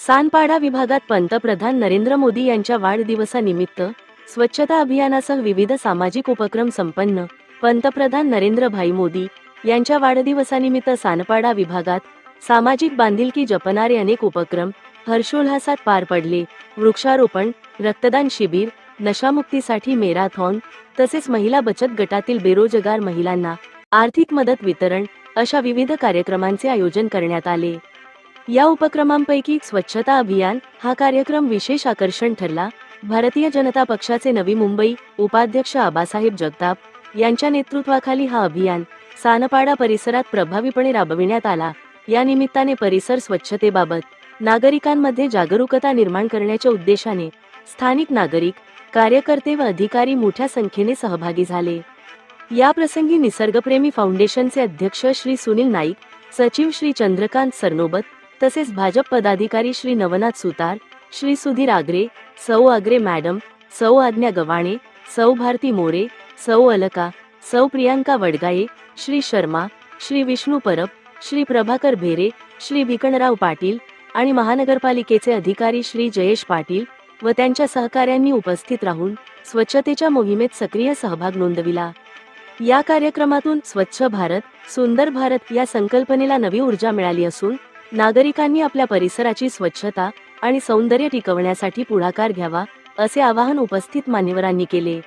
सानपाडा विभागात पंतप्रधान नरेंद्र मोदी यांच्या वाढदिवसानिमित्त स्वच्छता अभियानासह विविध सामाजिक उपक्रम संपन्न पंतप्रधान नरेंद्र भाई मोदी यांच्या वाढदिवसानिमित्त सानपाडा विभागात सामाजिक बांधिलकी जपणारे अनेक उपक्रम हर्षोल्हासात पार पडले. वृक्षारोपण रक्तदान शिबिर नशामुक्तीसाठी मेराथॉन तसेच महिला बचत गटातील बेरोजगार महिलांना आर्थिक मदत वितरण अशा विविध कार्यक्रमांचे आयोजन करण्यात आले. या उपक्रमांपैकी स्वच्छता अभियान हा कार्यक्रम विशेष आकर्षण ठरला. भारतीय जनता पक्षाचे नवी मुंबई उपाध्यक्ष आबासाहेब जगताप यांच्या नेतृत्वाखाली हा अभियान सानपाडा परिसरात प्रभावीपणे राबविण्यात आला. या निमित्ताने परिसर स्वच्छतेबाबत नागरिकांमध्ये जागरूकता निर्माण करण्याच्या उद्देशाने स्थानिक नागरिक कार्यकर्ते व अधिकारी मोठ्या संख्येने सहभागी झाले. या प्रसंगी निसर्गप्रेमी फाउंडेशनचे अध्यक्ष श्री सुनील नाईक सचिव श्री चंद्रकांत सरनोबत तसेच भाजप पदाधिकारी श्री नवनाथ सुतार श्री सुधीर आग्रे सौ आग्रे मॅडम सौ आज्ञा गवाणे सौ भारती मोरे सौ अलका सौ प्रियांका वडगाये श्री शर्मा श्री विष्णू परब श्री प्रभाकर भेरे श्री भिकणराव पाटील आणि महानगरपालिकेचे अधिकारी श्री जयेश पाटील व त्यांच्या सहकाऱ्यांनी उपस्थित राहून स्वच्छतेच्या मोहिमेत सक्रिय सहभाग नोंदविला. या कार्यक्रमातून स्वच्छ भारत सुंदर भारत या संकल्पनेला नवी ऊर्जा मिळाली असून नागरिकांनी आपल्या परिसराची स्वच्छता आणि सौंदर्य टिकवण्यासाठी पुढाकार घ्यावा असे आवाहन उपस्थित मान्यवरांनी केले.